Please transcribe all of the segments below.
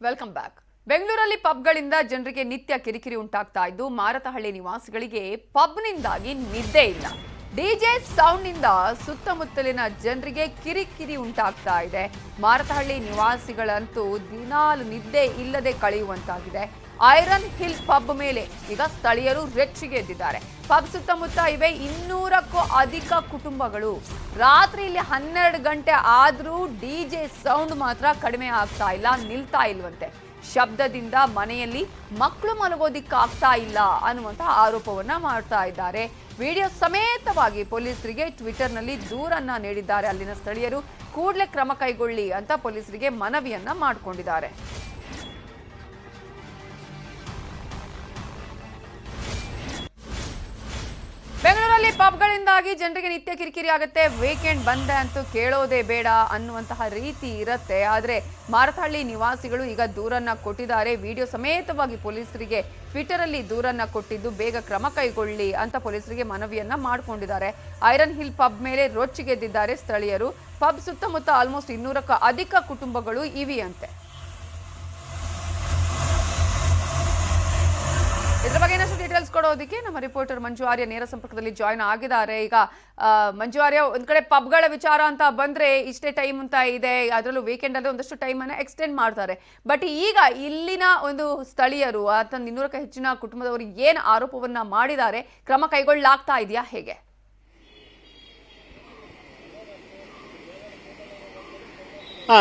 Welcome back ಬೆಂಗಳೂರಲ್ಲಿ ಪಬ್ಗಳಿಂದ ಜನರಿಗೆ ನಿತ್ಯ ಕಿರಿಕಿರಿ ಉಂಟಾಗ್ತಾ ಇದ್ದು ಮಾರತಹಳ್ಳಿ ನಿವಾಸಿಗಳಿಗೆ ಪಬ್ನಿಂದಾಗಿ ನಿದ್ದೆ ಇಲ್ಲ. ಡಿಜೆ ಸೌಂಡ್ನಿಂದ ಸುತ್ತಮುತ್ತಲಿನ ಜನರಿಗೆ ಕಿರಿಕಿರಿ ಉಂಟಾಗ್ತಾ ಇದೆ. ಮಾರತಹಳ್ಳಿ ನಿವಾಸಿಗಳಂತೂ ದಿನಾಲು ನಿದ್ದೆ ಇಲ್ಲದೆ ಕಳೆಯುವಂತಾಗಿದೆ. ಐರನ್ ಹಿಲ್ ಪಬ್ ಮೇಲೆ ಈಗ ಸ್ಥಳೀಯರು ರೆಚ್ಚಿಗೆ ಎದ್ದಿದ್ದಾರೆ. ಪಬ್ ಸುತ್ತಮುತ್ತ ಇವೆ ಇನ್ನೂರಕ್ಕೂ ಅಧಿಕ ಕುಟುಂಬಗಳು. ರಾತ್ರಿ ಇಲ್ಲಿ ಹನ್ನೆರಡು ಗಂಟೆ ಆದರೂ ಡಿಜೆ ಸೌಂಡ್ ಮಾತ್ರ ಕಡಿಮೆ ಆಗ್ತಾ ಇಲ್ಲ, ನಿಲ್ತಾ ಇಲ್ವಂತೆ. ಶಬ್ದದಿಂದ ಮನೆಯಲ್ಲಿ ಮಕ್ಕಳು ಮಲಗೋದಿಕ್ಕಾಗ್ತಾ ಇಲ್ಲ ಅನ್ನುವಂತ ಆರೋಪವನ್ನ ಮಾಡ್ತಾ ಇದ್ದಾರೆ. ವಿಡಿಯೋ ಸಮೇತವಾಗಿ ಪೊಲೀಸರಿಗೆ ಟ್ವಿಟರ್ನಲ್ಲಿ ದೂರನ್ನ ನೀಡಿದ್ದಾರೆ. ಅಲ್ಲಿನ ಸ್ಥಳೀಯರು ಕೂಡಲೇ ಕ್ರಮ ಕೈಗೊಳ್ಳಿ ಅಂತ ಪೊಲೀಸರಿಗೆ ಮನವಿಯನ್ನ ಮಾಡಿಕೊಂಡಿದ್ದಾರೆ. ಬೆಂಗಳೂರಲ್ಲಿ ಪಬ್ಗಳಿಂದಾಗಿ ಜನರಿಗೆ ನಿತ್ಯ ಕಿರಿಕಿರಿ ಆಗುತ್ತೆ. ವೀಕೆಂಡ್ ಬಂದೆ ಅಂತೂ ಕೇಳೋದೇ ಬೇಡ ಅನ್ನುವಂತಹ ರೀತಿ ಇರುತ್ತೆ. ಆದರೆ ಮಾರತಹಳ್ಳಿ ನಿವಾಸಿಗಳು ಈಗ ದೂರನ್ನ ಕೊಟ್ಟಿದ್ದಾರೆ. ವಿಡಿಯೋ ಸಮೇತವಾಗಿ ಪೊಲೀಸರಿಗೆ ಟ್ವಿಟರ್ ಅಲ್ಲಿ ದೂರನ್ನ ಕೊಟ್ಟಿದ್ದು ಬೇಗ ಕ್ರಮ ಕೈಗೊಳ್ಳಿ ಅಂತ ಪೊಲೀಸರಿಗೆ ಮನವಿಯನ್ನ ಮಾಡಿಕೊಂಡಿದ್ದಾರೆ. ಐರನ್ ಹಿಲ್ ಪಬ್ ಮೇಲೆ ರೊಚ್ಚಿಗೆದ್ದಿದ್ದಾರೆ ಸ್ಥಳೀಯರು. ಪಬ್ ಸುತ್ತಮುತ್ತ ಆಲ್ಮೋಸ್ಟ್ ಇನ್ನೂರಕ್ಕೂ ಅಧಿಕ ಕುಟುಂಬಗಳು ಇವೆಯಂತೆ. ಇದ್ರ ಬಗ್ಗೆ ಇನ್ನಷ್ಟು ಡೀಟೇಲ್ಸ್ ಕೊಡೋದಕ್ಕೆ ನಮ್ಮ ರಿಪೋರ್ಟರ್ ಮಂಜು ಆರ್ಯ ನೇರ ಸಂಪರ್ಕದಲ್ಲಿ ಜಾಯ್ನ್ ಆಗಿದ್ದಾರೆ. ಈಗ ಮಂಜು ಆರ್ಯ, ಒಂದ್ ಕಡೆ ಪಬ್ಗಳ ವಿಚಾರ ಅಂತ ಬಂದ್ರೆ ಇಷ್ಟೇ ಟೈಮ್ ಅಂತ ಇದೆ. ಅದರಲ್ಲೂ ವೀಕೆಂಡ್ ಅಲ್ಲಿ ಒಂದಷ್ಟು ಟೈಮ್ ಅನ್ನ ಎಕ್ಸ್ಟೆಂಡ್ ಮಾಡ್ತಾರೆ. ಬಟ್ ಈಗ ಇಲ್ಲಿನ ಒಂದು ಸ್ಥಳೀಯರು ಅಥವಾ ಇನ್ನೂರಕ್ಕೆ ಹೆಚ್ಚಿನ ಕುಟುಂಬದವರು ಏನು ಆರೋಪವನ್ನ ಮಾಡಿದ್ದಾರೆ, ಕ್ರಮ ಕೈಗೊಳ್ಳಲಾಗ್ತಾ ಇದೆಯಾ ಹೇಗೆ?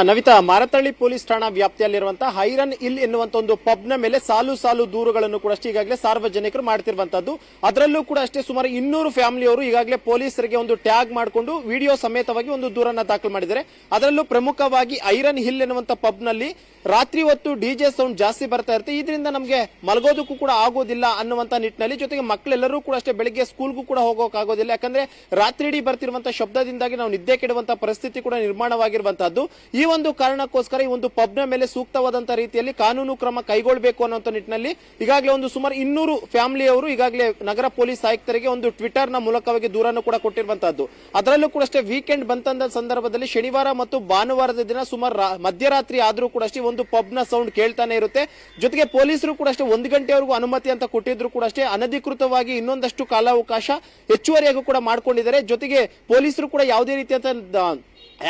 ನವಿತಾ, ಮಾರತಳ್ಳಿ ಪೊಲೀಸ್ ಠಾಣಾ ವ್ಯಾಪ್ತಿಯಲ್ಲಿರುವಂತಹ ಹೈರನ್ ಇಲ್ ಎನ್ನುವಂತ ಒಂದು ಪಬ್ನ ಮೇಲೆ ಸಾಲು ಸಾಲು ದೂರುಗಳನ್ನು ಕೂಡ ಅಷ್ಟೇ ಈಗಾಗಲೇ ಸಾರ್ವಜನಿಕರು ಮಾಡ್ತಿರುವಂತದ್ದು. ಅದರಲ್ಲೂ ಕೂಡ ಅಷ್ಟೇ ಸುಮಾರು ಇನ್ನೂರು ಫ್ಯಾಮಿಲಿಯವರು ಈಗಾಗಲೇ ಪೊಲೀಸರಿಗೆ ಒಂದು ಟ್ಯಾಗ್ ಮಾಡಿಕೊಂಡು ವಿಡಿಯೋ ಸಮೇತವಾಗಿ ಒಂದು ದೂರನ್ನ ದಾಖಲು ಮಾಡಿದ್ದಾರೆ. ಅದರಲ್ಲೂ ಪ್ರಮುಖವಾಗಿ ಐರನ್ ಹಿಲ್ ಎನ್ನುವಂತ ಪಬ್ನಲ್ಲಿ ರಾತ್ರಿ ಹೊತ್ತು ಡಿಜೆ ಸೌಂಡ್ ಜಾಸ್ತಿ ಬರ್ತಾ ಇರುತ್ತೆ. ಇದರಿಂದ ನಮಗೆ ಮಲಗೋದಕ್ಕೂ ಕೂಡ ಆಗೋದಿಲ್ಲ ಅನ್ನುವಂತ ನಿಟ್ಟಿನಲ್ಲಿ ಜೊತೆಗೆ ಮಕ್ಕಳೆಲ್ಲರೂ ಕೂಡ ಅಷ್ಟೇ ಬೆಳಿಗ್ಗೆ ಸ್ಕೂಲ್ಗೂ ಕೂಡ ಹೋಗೋಕ್ಕಾಗೋದಿಲ್ಲ ಯಾಕಂದ್ರೆ ರಾತ್ರಿ ಇಡೀ ಬರ್ತಿರುವಂತಹ ಶಬ್ದದಿಂದಾಗಿ ನಾವು ನಿದ್ದೆ ಕೆಡುವಂತಹ ಪರಿಸ್ಥಿತಿ ಕೂಡ ನಿರ್ಮಾಣವಾಗಿರುವಂತಹದ್ದು. ಒಂದು ಕಾರಣಕ್ಕೋಸ್ಕರ ಈ ಒಂದು ಪಬ್ನ ಮೇಲೆ ಸೂಕ್ತವಾದಂತಹ ರೀತಿಯಲ್ಲಿ ಕಾನೂನು ಕ್ರಮ ಕೈಗೊಳ್ಳಬೇಕು ಅನ್ನೋ ನಿಟ್ಟಿನಲ್ಲಿ ಈಗಾಗಲೇ ಒಂದು ಸುಮಾರು ಇನ್ನೂರು ಫ್ಯಾಮಿಲಿಯವರು ಈಗಾಗಲೇ ನಗರ ಪೊಲೀಸ್ ಆಯುಕ್ತರಿಗೆ ಒಂದು ಟ್ವಿಟರ್ನ ಮೂಲಕವಾಗಿ ದೂರನ್ನು ಕೂಡ ಕೊಟ್ಟಿರುವಂತಹದ್ದು. ಅದರಲ್ಲೂ ಕೂಡ ಅಷ್ಟೇ ವೀಕೆಂಡ್ ಬಂತಂದ ಸಂದರ್ಭದಲ್ಲಿ ಶನಿವಾರ ಮತ್ತು ಭಾನುವಾರದ ದಿನ ಸುಮಾರು ಮಧ್ಯರಾತ್ರಿ ಆದರೂ ಕೂಡ ಅಷ್ಟೇ ಒಂದು ಪಬ್ನ ಸೌಂಡ್ ಕೇಳ್ತಾನೆ ಇರುತ್ತೆ. ಜೊತೆಗೆ ಪೊಲೀಸರು ಕೂಡ ಅಷ್ಟೇ ಒಂದು ಗಂಟೆವರೆಗೂ ಅನುಮತಿ ಅಂತ ಕೊಟ್ಟಿದ್ರು ಕೂಡ ಅಷ್ಟೇ ಅನಧಿಕೃತವಾಗಿ ಇನ್ನೊಂದಷ್ಟು ಕಾಲಾವಕಾಶ ಹೆಚ್ಚುವರಿಯಾಗೂ ಕೂಡ ಮಾಡ್ಕೊಂಡಿದ್ದಾರೆ. ಜೊತೆಗೆ ಪೊಲೀಸರು ಕೂಡ ಯಾವುದೇ ರೀತಿಯಾದ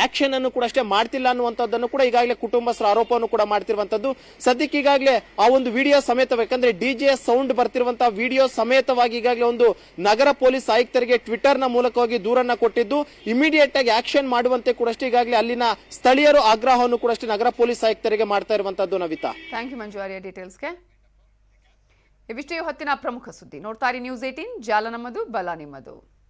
ಆಕ್ಷನ್ ಅನ್ನು ಕೂಡ ಅಷ್ಟೇ ಮಾಡ್ತಿಲ್ಲ ಅನ್ನುವಂಥದ್ದನ್ನು ಕೂಡ ಈಗಾಗಲೇ ಕುಟುಂಬಸ್ಥರ ಆರೋಪವನ್ನು ಕೂಡ ಮಾಡ್ತಿರುವಂತದ್ದು ಸದ್ಯಕ್ಕೆ ಈಗಾಗಲೇ ಆ ಒಂದು ವಿಡಿಯೋ ಸಮೇತ ಯಾಕಂದ್ರೆ ಡಿಜೆ ಸೌಂಡ್ ಬರ್ತಿರುವಂತಹ ವಿಡಿಯೋ ಸಮೇತವಾಗಿ ಈಗಾಗಲೇ ಒಂದು ನಗರ ಪೊಲೀಸ್ ಆಯುಕ್ತರಿಗೆ ಟ್ವಿಟರ್ನ ಮೂಲಕವಾಗಿ ದೂರನ್ನ ಕೊಟ್ಟಿದ್ದು. ಇಮಿಡಿಯೇಟ್ ಆಗಿ ಆಕ್ಷನ್ ಮಾಡುವಂತೆ ಕೂಡ ಅಷ್ಟೇ ಈಗಾಗಲೇ ಅಲ್ಲಿನ ಸ್ಥಳೀಯರು ಆಗ್ರಹವನ್ನು ಕೂಡ ಅಷ್ಟೇ ನಗರ ಪೊಲೀಸ್ ಆಯುಕ್ತರಿಗೆ ಮಾಡ್ತಾ ಇರುವಂತದ್ದು ನವಿತಾ. ಥ್ಯಾಂಕ್ ಯು ಮಂಜುವಾರಿಯ ಡೀಟೇಲ್ಸ್ಗೆ ಇವಿಷ್ಟೇ ಹೊತ್ತಿನ ಪ್ರಮುಖ ಸುದ್ದಿ. ನೋಡ್ತಾರೆ ನ್ಯೂಸ್ ಏಟೀನ್ ಜಾಲ ನಮ್ಮದು ಬಲ ನಿಮ್ಮದು